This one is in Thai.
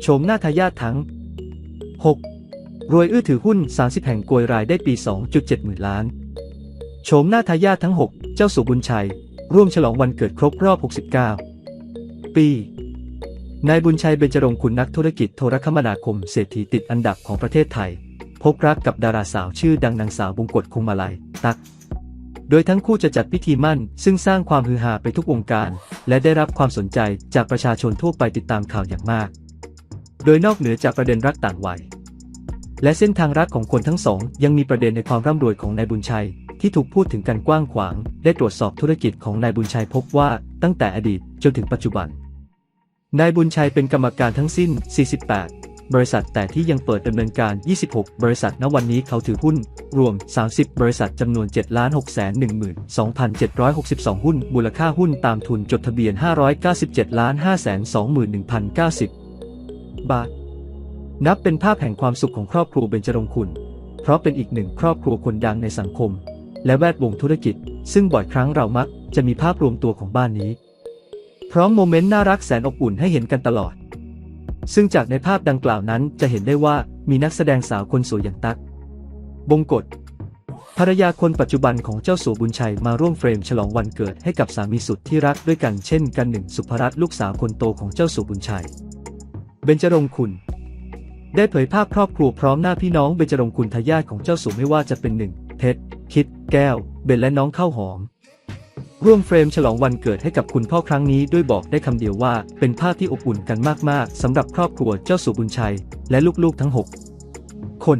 โฉมหน้าทายาททั้ง 6. รวยอื้อถือหุ้น 30 แห่งกวยรายได้ปี 2.7 หมื่นล้าน โฉมหน้าทายาททั้ง 6 เจ้าสุบุญชัย ร่วมฉลองวันเกิดครบรอบ 69 ปี นายบุญชัยเบญจรงคุณนักธุรกิจโทรคมนาคมเศรษฐีติดอันดับของประเทศไทย พบรักกับดาราสาวชื่อดังนางสาวบงกฎคุงมาลัย ตักโดยทั้งคู่จะจัดพิธีมั่น ซึ่งสร้างความฮือฮาไปทุกวงการ และได้รับความสนใจจากประชาชนทั่วไปติดตามข่าวอย่างมาก โดยนอกเหนือจากประเด็นรักต่างวัย และเส้นทางรักของคนทั้งสอง ยังมีประเด็นในความร่ำรวยของนายบุญชัย ที่ถูกพูดถึงกันกว้างขวาง ได้ตรวจสอบธุรกิจของนายบุญชัยพบว่าตั้งแต่อดีตจนถึงปัจจุบัน นายบุญชัยเป็นกรรมการทั้งสิ้น 48 บริษัทแต่ที่ยังเปิดดำเนินการ 26 บริษัทณวันนี้เขาถือหุ้น รวม 30 บริษัทจำนวน 7 6 1 2 7 6 2 หุ้น มูลค่าหุ้นตามทุนจดทะเบียน 597 5 2 1 0 90 บาท นับเป็นภาพแห่งความสุขของครอบครัวเบญจรงคุณ เพราะเป็นอีกหนึ่งครอบครัวคนดังในสังคม และแวดวงธุรกิจ ซึ่งบ่อยครั้งเรามักจะมีภาพรวมตัวของบ้านนี้ พร้อมโมเมนต์น่ารักแสนอบอุ่นให้เห็นกันตลอด ซึ่งจากในภาพดังกล่าวนั้นจะเห็นได้ว่ามีนักแสดงสาวคนสวยอย่างตั๊ก บงกฎภรรยาคนปัจจุบันของเจ้าสัวบุญชัยมาร่วมเฟรมฉลองวันเกิดให้กับสามีสุดที่รักด้วยกันเช่นกันหนึ่งสุภรัตน์ลูกสาวคนโตของเจ้าสัวบุญชัย เบญจรงคุณ ได้เผยภาพครอบครัวพร้อมหน้าพี่น้องเบญจรงคุณทายาทของเจ้าสู่ไม่ว่าจะเป็นหนึ่งเพชรคิด แก้ว เบนและน้องข้าวหอม ร่วมเฟรมฉลองวันเกิดให้กับคุณพ่อครั้งนี้ด้วยบอกได้คำเดียวว่า เป็นภาพที่อบอุ่นกันมากๆสำหรับครอบครัวเจ้าสุบุญชัย และลูกๆทั้ง 6 คน